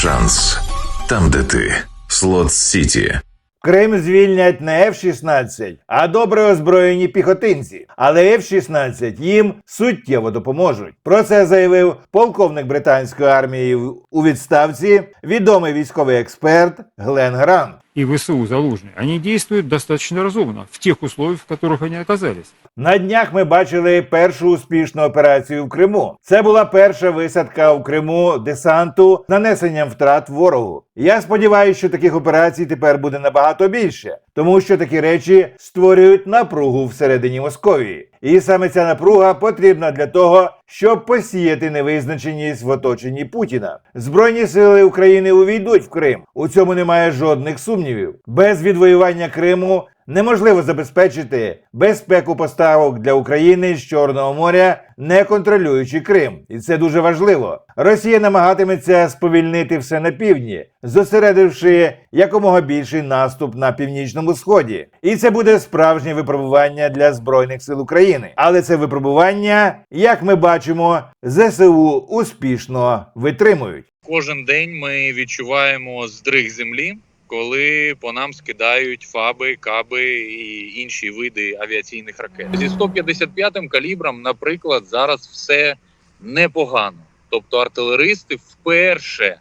Шанс там, де ти. Слот Сіті. Крим звільнять не F-16, а добре озброєні піхотинці. Але F-16 їм суттєво допоможуть. Про це заявив полковник британської армії у відставці, відомий військовий експерт Глен Грант. И ВСУ Залужный, они действуют достаточно разумно в тех условиях, в которых они оказались. На днях ми бачили першу успішну операцію в Криму. Це була перша висадка в Криму десанту з нанесенням втрат ворогу. Я сподіваюся, що таких операцій тепер буде набагато більше, тому що такі речі створюють напругу всередині Московії. І саме ця напруга потрібна для того, щоб посіяти невизначеність в оточенні Путіна. Збройні сили України увійдуть в Крим. У цьому немає жодних сумнівів. Без відвоювання Криму неможливо забезпечити безпеку поставок для України з Чорного моря, не контролюючи Крим, і це дуже важливо. Росія намагатиметься сповільнити все на півдні, зосередивши якомога більший наступ на північному сході. І це буде справжнє випробування для збройних сил України. Але це випробування, як ми бачимо, ЗСУ успішно витримують. Кожен день ми відчуваємо здриг землі, коли по нам скидають фаби, каби і інші види авіаційних ракет. Зі 155-м калібром, наприклад, зараз все непогано. Тобто артилеристи вперше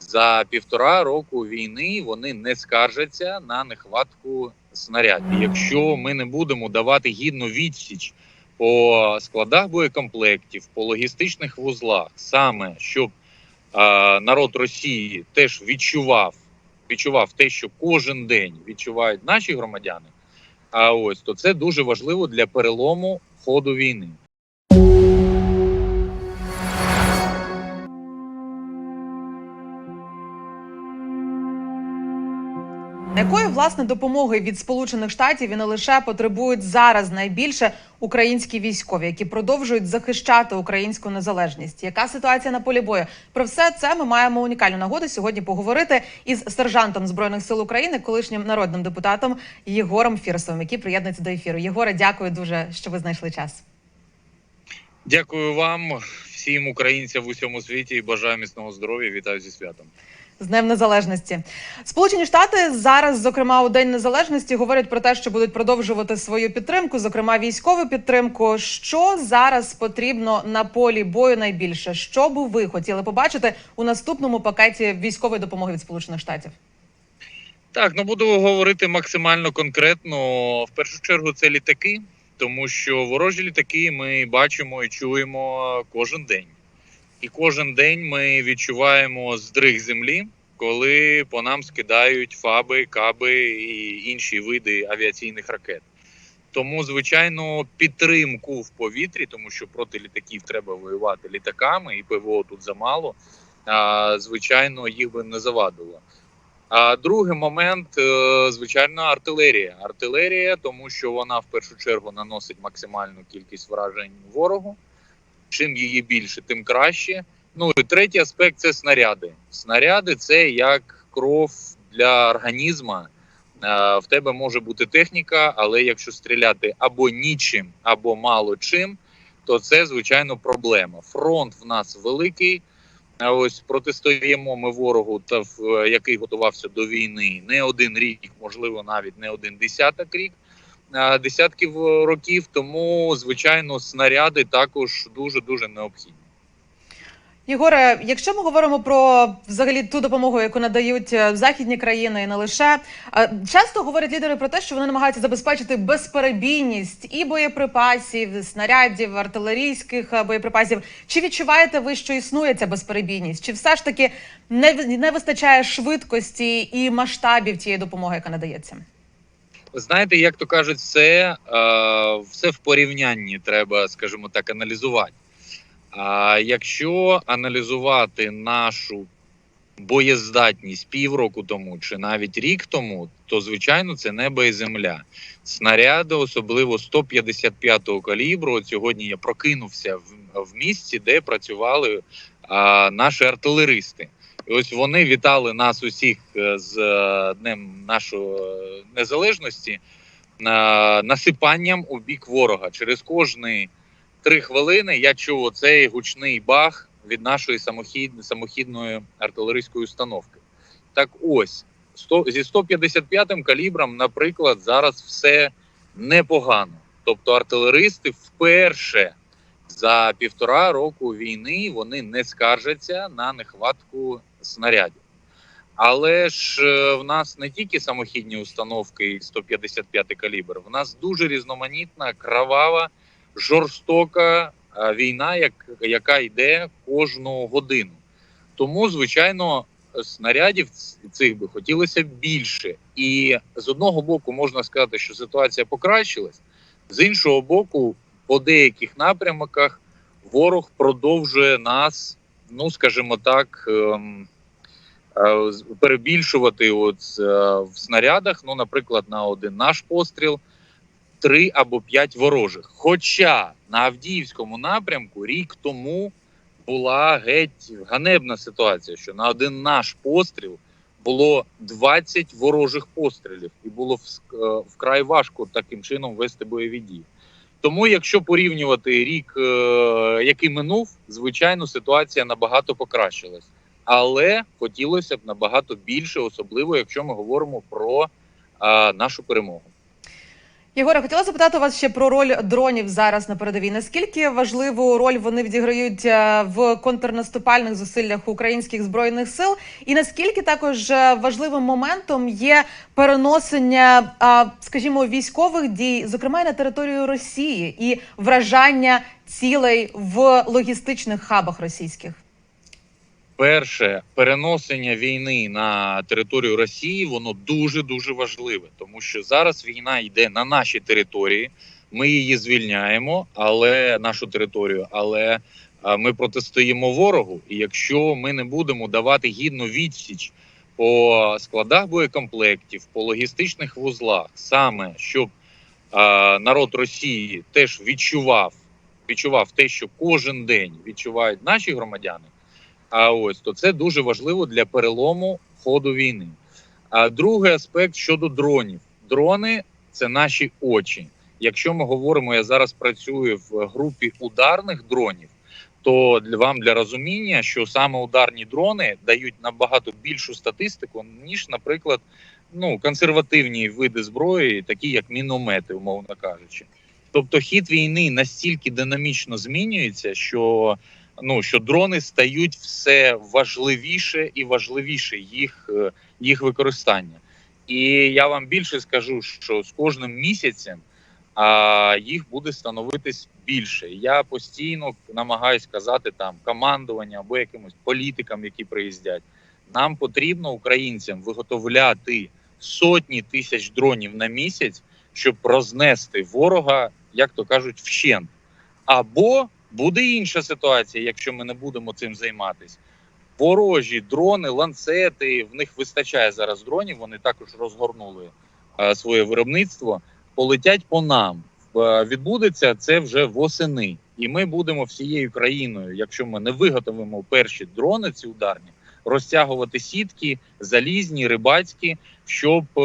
за півтора року війни вони не скаржаться на нехватку снарядів. Якщо ми не будемо давати гідну відсіч по складах боєкомплектів, по логістичних вузлах, саме щоб а, народ Росії теж відчував, відчував те, що кожен день відчувають наші громадяни. А ось то це дуже важливо для перелому ходу війни. Якої власне допомоги від Сполучених Штатів і не лише потребують зараз найбільше українські військові, які продовжують захищати українську незалежність? Яка ситуація на полі бою? Про все це ми маємо унікальну нагоду сьогодні поговорити із сержантом збройних сил України, колишнім народним депутатом Єгором Фірсовим, який приєднується до ефіру. Єгоре, дякую дуже, що ви знайшли час. Дякую вам, всім українцям в усьому світі і бажаю міцного здоров'я. Вітаю зі святом. З Днем Незалежності Сполучені Штати зараз, зокрема у День Незалежності, говорять про те, що будуть продовжувати свою підтримку, зокрема військову підтримку. Що зараз потрібно на полі бою найбільше? Що би ви хотіли побачити у наступному пакеті військової допомоги від Сполучених Штатів? Так, ну буду говорити максимально конкретно. В першу чергу це літаки, тому що ворожі літаки ми бачимо і чуємо кожен день. І кожен день ми відчуваємо здриг землі, коли по нам скидають фаби, каби і інші види авіаційних ракет. Тому, звичайно, підтримку в повітрі, тому що проти літаків треба воювати літаками, і ПВО тут замало. А, звичайно, їх би не завадило. А другий момент, е, звичайно, артилерія. Артилерія, тому що вона в першу чергу наносить максимальну кількість вражень ворогу. Чим її більше, тим краще. Ну і третій аспект це снаряди. Снаряди це як кров для організму. Е, В тебе може бути техніка, але якщо стріляти або нічим, або мало чим, то це звичайно проблема. Фронт в нас великий. Ось протистоїмо ми ворогу, та в е, який готувався до війни не один рік, можливо, навіть не один десяток рік, десятків е, років. Тому, звичайно, снаряди також дуже дуже необхідні. Єгоре, якщо ми говоримо про взагалі ту допомогу, яку надають е, західні країни, і не лише е, часто говорять лідери про те, що вони намагаються забезпечити безперебійність і боєприпасів, снарядів, артилерійських е, боєприпасів. Чи відчуваєте ви, що існує ця безперебійність? Чи все ж таки не, не вистачає швидкості і масштабів тієї допомоги, яка надається? Знаєте, як то кажуть, все, е, все в порівнянні треба, скажімо так, аналізувати. А якщо аналізувати нашу боєздатність півроку тому чи навіть рік тому, то звичайно це небо і земля. Снаряди, особливо 155-го калібру. Сьогодні я прокинувся в, в місці, де працювали а, наші артилеристи. Ось вони вітали нас усіх е, з е, днем нашої е, незалежності насипанням у бік ворога. Через кожні три хвилини я чув оцей гучний бах від нашої самохід, самохідної артилерійської установки. Так ось 100, зі 155 калібром, наприклад, зараз все непогано. Тобто артилеристи вперше за півтора року війни вони не скаржаться на нехватку снарядів. Але ж е, в нас не тільки самохідні установки і 155 калібр, в нас дуже різноманітна, кровава, жорстока е, війна, як, яка йде кожну годину. Тому, звичайно, снарядів цих би хотілося більше. І з одного боку можна сказати, що ситуація покращилась, з іншого боку, по деяких напрямках ворог продовжує нас, ну скажімо так, ем, е, перебільшувати от, е, в снарядах. Ну, наприклад, на один наш постріл. Три або п'ять ворожих. Хоча на Авдіївському напрямку рік тому була геть ганебна ситуація, що на один наш постріл було 20 ворожих пострілів, і було е, вкрай важко таким чином вести бойові дії. Тому, якщо порівнювати рік, е, який минув, звичайно, ситуація набагато покращилась. Але хотілося б набагато більше, особливо якщо ми говоримо про е, нашу перемогу. Єгоре, хотіла запитати вас ще про роль дронів зараз на передовій. Наскільки важливу роль вони відіграють е, в контрнаступальних зусиллях українських збройних сил, і наскільки також е, важливим моментом є переносення, скажімо, військових дій, зокрема на територію Росії, і вражання цілей в логістичних хабах російських? Перше переносення війни на територію Росії воно дуже дуже важливе, тому що зараз війна йде на нашій території. Ми її звільняємо, але нашу територію, але ми протистоїмо ворогу. І якщо ми не будемо давати гідну відсіч по складах боєкомплектів, по логістичних вузлах, саме щоб народ Росії теж відчував, відчував те, що кожен день відчувають наші громадяни. А ось то це дуже важливо для перелому ходу війни. А другий аспект щодо дронів: дрони це наші очі. Якщо ми говоримо, я зараз працюю в групі ударних дронів, то для вам для розуміння, що саме ударні дрони дають набагато більшу статистику, ніж, наприклад, ну консервативні види зброї, такі як міномети, умовно кажучи. Тобто хід війни настільки динамічно змінюється, що ну що дрони стають все важливіше і важливіше їх, е, їх використання. І я вам більше скажу, що з кожним місяцем а, їх буде становитись більше. Я постійно намагаюсь казати там командування або якимось політикам, які приїздять. Нам потрібно українцям виготовляти сотні тисяч дронів на місяць, щоб рознести ворога, як то кажуть, вщент. Або буде інша ситуація, якщо ми не будемо цим займатися. Ворожі дрони, ланцети, в них вистачає зараз дронів. Вони також розгорнули е, своє виробництво. Полетять по нам. Е, відбудеться це вже восени, і ми будемо всією країною, якщо ми не виготовимо перші дрони, ці ударні, розтягувати сітки, залізні, рибацькі, щоб, е,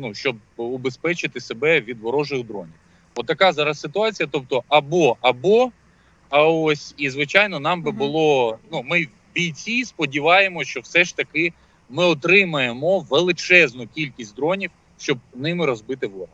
ну, щоб убезпечити себе від ворожих дронів. Отака зараз ситуація. Тобто, або або, а ось і звичайно, нам би було. Ну, ми бійці сподіваємося, що все ж таки ми отримаємо величезну кількість дронів, щоб ними розбити ворога.